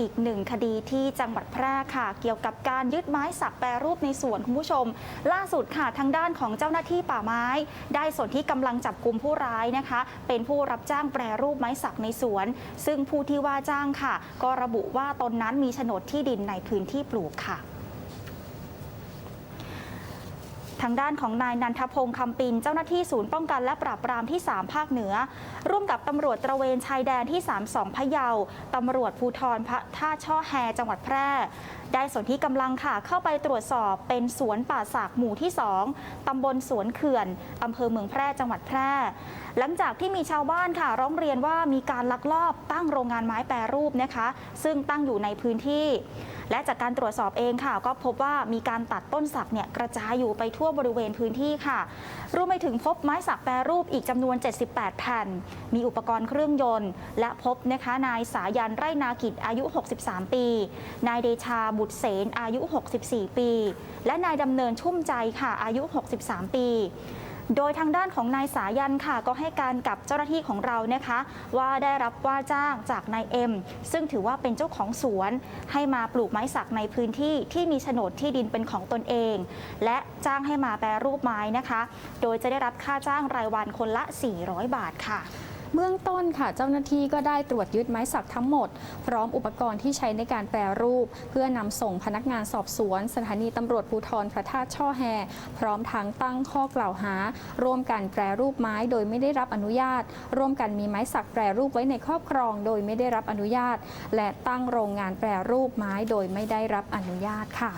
อีกหนึ่งคดีที่จังหวัดแพร่ค่ะ เกี่ยวกับการยึดไม้สักแปรรูปในสวนคุณผู้ชม ล่าสุดค่ะทางด้านของเจ้าหน้าที่ป่าไม้ ได้ส่วนที่กำลังจับกลุ่มผู้ร้ายนะคะ เป็นผู้รับจ้างแปรรูปไม้สักในสวน ซึ่งผู้ที่ว่าจ้างค่ะ ก็ระบุว่าตนนั้นมีโฉนดที่ดินในพื้นที่ปลูกค่ะ ทางด้านของนายนันทพงศ์คำปินเจ้าหน้าที่ศูนย์ป้องกันและปราบปรามที่ 3 ภาคเหนือ ร่วมกับตำรวจตระเวนชายแดนที่ 32 พะเยาตำรวจภูธรพระท่าช่อแฮจังหวัดแพร่ ได้ส่วนที่กำลังค่ะเข้าไปตรวจสอบเป็นสวนป่าสากหมู่ที่ 2 ตำบลสวนเขื่อนอำเภอเมืองแพร่จังหวัดแพร่ หลังจากที่มีชาวบ้านค่ะ ร้องเรียนว่ามีการลักลอบตั้งโรงงานไม้แปรรูปนะคะ ซึ่งตั้งอยู่ในพื้นที่ และจากการตรวจสอบเองค่ะ ก็พบว่ามีการตัดต้นสักเนี่ยกระจายอยู่ไปทั่วบริเวณพื้นที่ค่ะ รวมไปถึงพบไม้สักแปรรูปอีกจำนวน 78 แผ่น มีอุปกรณ์เครื่องยนต์ และพบนะคะนายสายันไร่นากิจอายุ 63 ปี นายเดชาบุตรเสนอายุ 64 ปี และนายดำเนินชุ่มใจค่ะอายุ 63 ปี โดยทางด้านของนายสายันค่ะ ก็ให้การกับเจ้าหน้าที่ของเรานะคะ ว่าได้รับว่าจ้างจากนายเอ็มซึ่งถือว่าเป็นเจ้าของสวน ให้มาปลูกไม้สักในพื้นที่ที่มีโฉนดที่ดินเป็นของตนเอง และจ้างให้มาแปรรูปไม้นะคะ โดยจะได้รับค่าจ้างรายวันคนละ 400 บาทค่ะ เบื้องต้นค่ะเจ้าหน้าที่ก็ได้ตรวจยึดไม้สักทั้งหมด พร้อมอุปกรณ์ที่ใช้ในการแปรรูป เพื่อนำส่งพนักงานสอบสวน สถานีตำรวจภูธรพระธาตุช่อแฮ พร้อมทั้งตั้งข้อกล่าวหา ร่วมกันแปรรูปไม้โดยไม่ได้รับอนุญาต ร่วมกันมีไม้สักแปรรูปไว้ในครอบครองโดยไม่ได้รับอนุญาต และตั้งโรงงานแปรรูปไม้โดยไม่ได้รับอนุญาตค่ะ